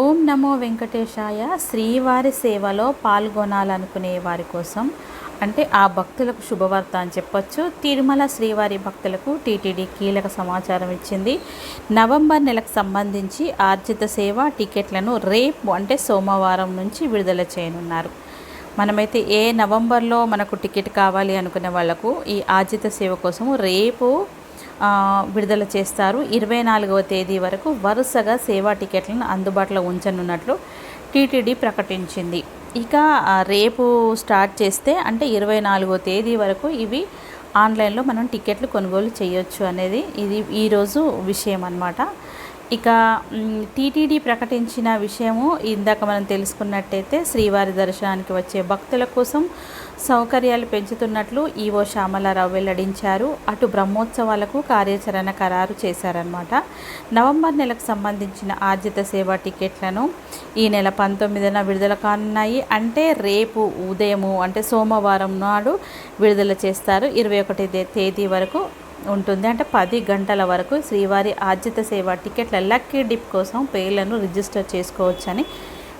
ఓం నమో వెంకటేశాయ. శ్రీవారి సేవలో పాల్గొనాలనుకునే వారి కోసం అంటే ఆ భక్తులకు శుభవార్త అని చెప్పొచ్చు. తిరుమల శ్రీవారి భక్తులకు టీటీడీ కీలక సమాచారం ఇచ్చింది. నవంబర్ నెలకు సంబంధించి ఆర్జిత సేవ టికెట్లను రేపు అంటే సోమవారం నుంచి విడుదల చేయనున్నారు. మనమైతే ఏ నవంబర్లో మనకు టికెట్ కావాలి అనుకునే వాళ్ళకు ఈ ఆర్జిత సేవ కోసము రేపు విడుదల చేస్తారు. ఇరవై నాలుగవ తేదీ వరకు వరుసగా సేవా టికెట్లను అందుబాటులో ఉంచనున్నట్లు టీటీడీ ప్రకటించింది. ఇక రేపు స్టార్ట్ చేస్తే అంటే ఇరవై నాలుగో తేదీ వరకు ఇవి ఆన్లైన్లో మనం టికెట్లు కొనుగోలు చేయొచ్చు అనేది ఇది ఈరోజు విషయం అన్నమాట ఇక టీటీడీ ప్రకటించిన విషయము ఇందాక మనం తెలుసుకున్నట్టయితే శ్రీవారి దర్శనానికి వచ్చే భక్తుల కోసం సౌకర్యాలు పెంచుతున్నట్లు ఈవో శ్యామలారావు వెల్లడించారు. అటు బ్రహ్మోత్సవాలకు కార్యాచరణ ఖరారు చేశారనమాట నవంబర్ నెలకు సంబంధించిన ఆర్జిత సేవా టికెట్లను ఈ నెల పంతొమ్మిదిన విడుదల కానున్నాయి. అంటే రేపు ఉదయము అంటే సోమవారం నాడు విడుదల చేస్తారు. ఇరవై ఒకటి తేదీ వరకు ఉంటుంది. అంటే పది గంటల వరకు శ్రీవారి ఆర్జిత సేవ టికెట్ల లక్కీ డిప్ కోసం పేర్లను రిజిస్టర్ చేసుకోవచ్చని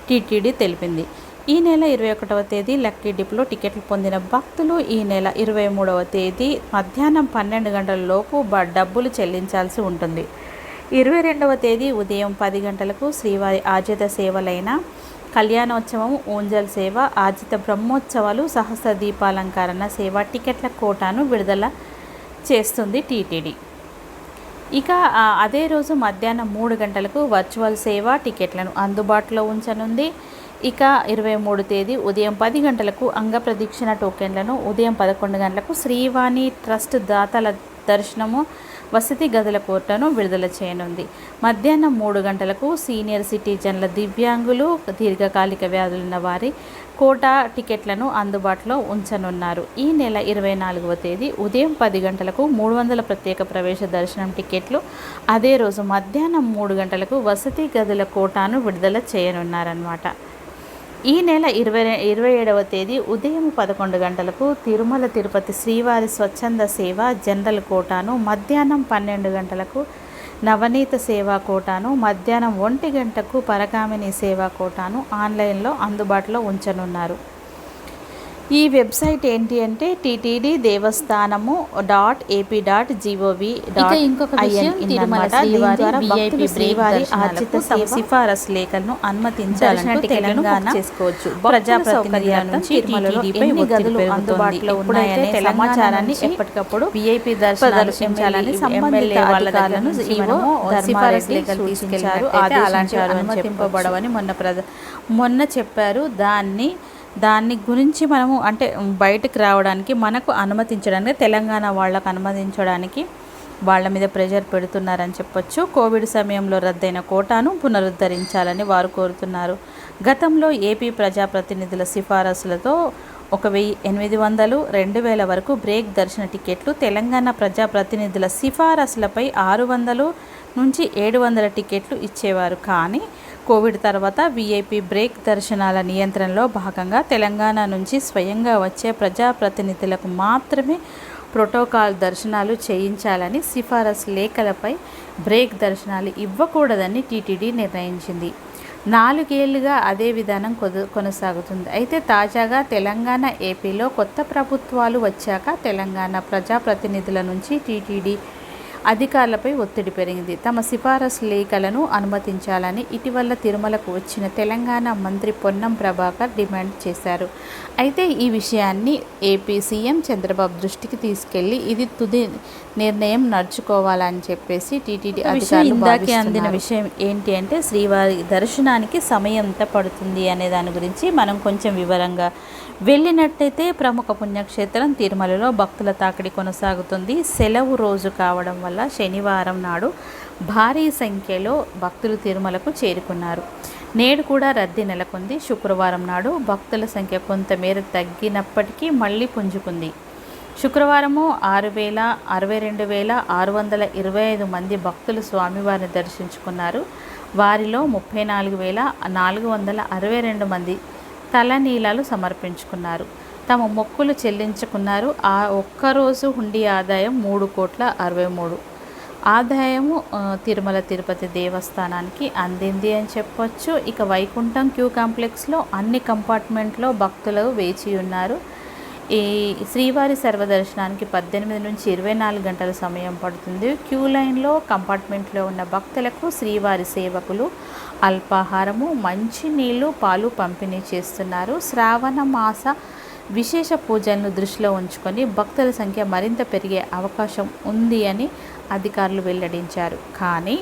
టీటీడీ తెలిపింది. ఈ నెల ఇరవై ఒకటవ తేదీ లక్కీ డిప్లో టికెట్లు పొందిన భక్తులు ఈ నెల ఇరవై మూడవ తేదీ మధ్యాహ్నం పన్నెండు గంటల లోపు డబ్బులు చెల్లించాల్సి ఉంటుంది. ఇరవై రెండవ తేదీ ఉదయం పది గంటలకు శ్రీవారి ఆర్జిత సేవలైన కళ్యాణోత్సవం ఊంజల్ సేవ ఆర్జిత బ్రహ్మోత్సవాలు సహస్ర దీపాలంకరణ సేవ టికెట్ల కోటాను విడుదల చేస్తుంది టీటీడీ. ఇక అదే రోజు మధ్యాహ్నం మూడు గంటలకు వర్చువల్ సేవ టికెట్లను అందుబాటులో ఉంచనుంది. ఇక ఇరవై మూడు తేదీ ఉదయం పది గంటలకు అంగప్రదీక్షణ టోకెన్లను ఉదయం పదకొండు గంటలకు శ్రీవాణి ట్రస్ట్ దాతల దర్శనము వసతి గదుల కోర్టును విడుదల చేయనుంది. మధ్యాహ్నం మూడు గంటలకు సీనియర్ సిటిజన్ల దివ్యాంగులు దీర్ఘకాలిక వ్యాధులున్న వారి కోటా టికెట్లను అందుబాటులో ఉంచనున్నారు. ఈ నెల ఇరవై నాలుగవ తేదీ ఉదయం పది గంటలకు మూడు వందల ప్రత్యేక ప్రవేశ దర్శనం టికెట్లు అదే రోజు మధ్యాహ్నం మూడు గంటలకు వసతి గదుల కోటాను విడుదల చేయనున్నారన్నమాట. ఈ నెల ఇరవై ఇరవై ఏడవ తేదీ ఉదయం పదకొండు గంటలకు తిరుమల తిరుపతి శ్రీవారి స్వచ్ఛంద సేవ జనరల్ కోటాను మధ్యాహ్నం పన్నెండు గంటలకు నవనీత సేవా కోటాను మధ్యాహ్నం ఒంటి గంటకు పరకామిని సేవా కోటాను ఆన్లైన్లో అందుబాటులో ఉంచనున్నారు. ఈ వెబ్సైట్ ఏంటి అంటే టీటీడీ దేవస్థానము డాట్ ఏపీ డాట్ జీఓవి ఇక ఇంకొక శ్రీవారి ఆర్జిత సిఫారసు లేఖలను టికెట్లను తెలంగాణ చేసుకోవచ్చు. ప్రజా భక్తుల సౌకర్యాల సౌకర్యార్థం నుంచి తిరుమలలో టీటీడీపై ఎన్ని ఒత్తిడి గదులు పెరుగుతోంది. అందుబాటులో ఉన్నాయనే సమాచారాన్ని ఎప్పటికప్పుడు VIP దర్శనాలు ప్రదర్శించాలని ఎమ్మెల్యే సంబంధిత అధికారులను సిఫారసు లేఖలు తీసుకెళ్ళారు. అలాంటి అనుమతింపబడవని మొన్న మొన్న చెప్పారు దాన్ని దాని గురించి మనము అంటే బయటకు రావడానికి మనకు అనుమతించడానికి తెలంగాణ వాళ్ళకు అనుమతించడానికి వాళ్ళ మీద ప్రెషర్ పెడుతున్నారని చెప్పొచ్చు. కోవిడ్ సమయంలో రద్దయిన కోటాను పునరుద్ధరించాలని వారు కోరుతున్నారు. గతంలో ఏపీ ప్రజాప్రతినిధుల సిఫారసులతో ఒక వెయ్యి ఎనిమిది వందలు రెండు వేల వరకు బ్రేక్ దర్శన టికెట్లు తెలంగాణ ప్రజాప్రతినిధుల సిఫారసులపై ఆరు వందలు నుంచి ఏడు వందల టికెట్లు ఇచ్చేవారు. కానీ కోవిడ్ తర్వాత వీఐపీ బ్రేక్ దర్శనాల నియంత్రణలో భాగంగా తెలంగాణ నుంచి స్వయంగా వచ్చే ప్రజాప్రతినిధులకు మాత్రమే ప్రోటోకాల్ దర్శనాలు చేయించాలని సిఫారసు లేఖలపై బ్రేక్ దర్శనాలు ఇవ్వకూడదని టీటీడీ నిర్ణయించింది. నాలుగేళ్ళుగా అదే విధానం కొనసాగుతుంది. అయితే తాజాగా తెలంగాణ ఏపీలో కొత్త ప్రభుత్వాలు వచ్చాక తెలంగాణ ప్రజాప్రతినిధుల నుంచి టీటీడీ అధికారులపై ఒత్తిడి పెరిగింది. తమ సిఫారసు లేఖలను అనుమతించాలని ఇటీవల తిరుమలకు వచ్చిన తెలంగాణ మంత్రి పొన్నం ప్రభాకర్ డిమాండ్ చేశారు. అయితే ఈ విషయాన్ని ఏపీ సీఎం చంద్రబాబు దృష్టికి తీసుకెళ్ళి ఇది తుది నిర్ణయం నడుచుకోవాలని చెప్పేసి టీటీడీ అధికారులు ఇందాకే అందిన విషయం ఏంటి అంటే శ్రీవారి దర్శనానికి సమయం ఎంత పడుతుంది అనే దాని గురించి మనం కొంచెం వివరంగా వెళ్ళినట్టయితే ప్రముఖ పుణ్యక్షేత్రం తిరుమలలో భక్తుల తాకిడి కొనసాగుతుంది. సెలవు రోజు కావడం వల్ల శనివారం నాడు భారీ సంఖ్యలో భక్తులు తిరుమలకు చేరుకున్నారు. నేడు కూడా రద్దీ నెలకొంది. శుక్రవారం నాడు భక్తుల సంఖ్య కొంతమేర తగ్గినప్పటికీ మళ్ళీ పుంజుకుంది. శుక్రవారము ఆరు వేల అరవై రెండు వేల ఆరు వందల ఇరవై ఐదు మంది భక్తులు స్వామివారిని దర్శించుకున్నారు. వారిలో ముప్పై నాలుగు వేల నాలుగు వందల అరవై రెండు మంది తలనీలాలు సమర్పించుకున్నారు. తమ మొక్కులు చెల్లించుకున్నారు. ఆ ఒక్కరోజు హుండీ ఆదాయం మూడు కోట్ల అరవై మూడు. ఆదాయము తిరుమల తిరుపతి దేవస్థానానికి అందింది అని చెప్పొచ్చు. ఇక వైకుంఠం క్యూ కాంప్లెక్స్లో అన్ని కంపార్ట్మెంట్లో భక్తులు వేచి ఉన్నారు. ఈ శ్రీవారి సర్వదర్శనానికి పద్దెనిమిది నుంచి ఇరవై నాలుగు గంటల సమయం పడుతుంది. క్యూ లైన్లో కంపార్ట్మెంట్లో ఉన్న భక్తులకు శ్రీవారి సేవకులు అల్పాహారము మంచి నీళ్ళు పాలు పంపిణీ చేస్తున్నారు. శ్రావణ మాస విశేష పూజలను దృష్టిలో ఉంచుకొని భక్తుల సంఖ్య మరింత పెరిగే అవకాశం ఉంది అని అధికారులు వెల్లడించారు. కానీ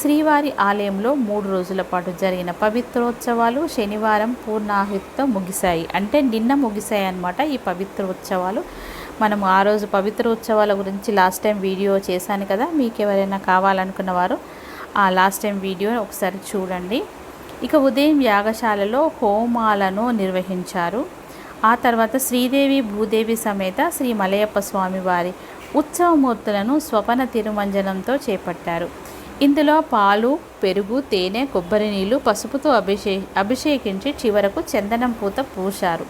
శ్రీవారి ఆలయంలో మూడు రోజుల పాటు జరిగిన పవిత్రోత్సవాలు శనివారం పూర్ణాహుతితో ముగిశాయి. అంటే నిన్న ముగిశాయి అన్నమాట ఈ పవిత్రోత్సవాలు. మనం ఆ రోజు పవిత్రోత్సవాల గురించి లాస్ట్ టైం వీడియో చేశాను కదా మీకు ఎవరైనా కావాలనుకున్న వారు ఆ లాస్ట్ టైం వీడియో ఒకసారి చూడండి. ఇక ఉదయం యాగశాలలో హోమాలను నిర్వహించారు. ఆ తర్వాత శ్రీదేవి భూదేవి సమేత శ్రీ మలయప్ప స్వామి వారి ఉత్సవమూర్తులను స్వపన తిరుమంజనంతో చేపట్టారు. ఇందులో పాలు పెరుగు తేనె కొబ్బరి నీళ్ళు పసుపుతో అభిషే అభిషేకించి చివరకు చందనం పూత పూశారు.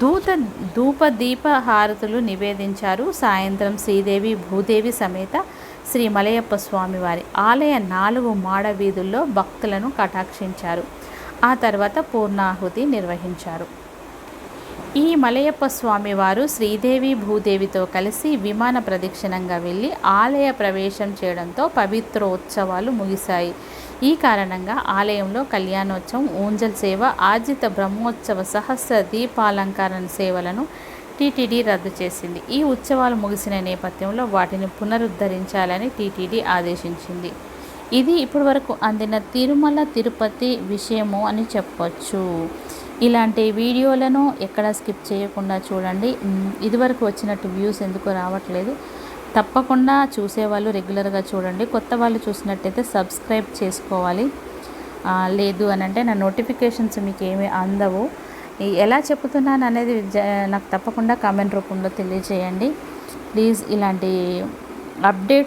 దూత ధూప దీప హారతులు నివేదించారు సాయంత్రం శ్రీదేవి భూదేవి సమేత శ్రీ మలయప్ప స్వామివారి ఆలయ నాలుగు మాడ వీధుల్లో భక్తులను కటాక్షించారు. ఆ తర్వాత పూర్ణాహుతి నిర్వహించారు. ఈ మలయప్ప స్వామి వారు శ్రీదేవి భూదేవితో కలిసి విమాన ప్రదక్షిణంగా వెళ్ళి ఆలయ ప్రవేశం చేయడంతో పవిత్రోత్సవాలు ముగిశాయి. ఈ కారణంగా ఆలయంలో కళ్యాణోత్సవం ఊంజల్ సేవ ఆర్జిత బ్రహ్మోత్సవ సహస్ర దీపాలంకరణ సేవలను టీటీడీ రద్దు చేసింది. ఈ ఉత్సవాలు ముగిసిన నేపథ్యంలో వాటిని పునరుద్ధరించాలని టీటీడీ ఆదేశించింది. ఇది ఇప్పటివరకు అందిన తిరుమల తిరుపతి విషయము అని చెప్పొచ్చు. ఇలాంటి వీడియోలను ఎక్కడ స్కిప్ చేయకుండా చూడండి. ఇదివరకు వచ్చినట్టు వ్యూస్ ఎందుకు రావట్లేదు? తప్పకుండా చూసేవాళ్ళు రెగ్యులర్గా చూడండి. కొత్త వాళ్ళు చూసినట్టయితే సబ్స్క్రైబ్ చేసుకోవాలి. లేదు అని అంటే నా నోటిఫికేషన్స్ మీకు ఏమీ అందవు. ఎలా చెప్తున్నాను అనేది జ- నాకు తప్పకుండా కామెంట్ రూపంలో తెలియజేయండి. ప్లీజ్ ఇలాంటి అప్డేట్స్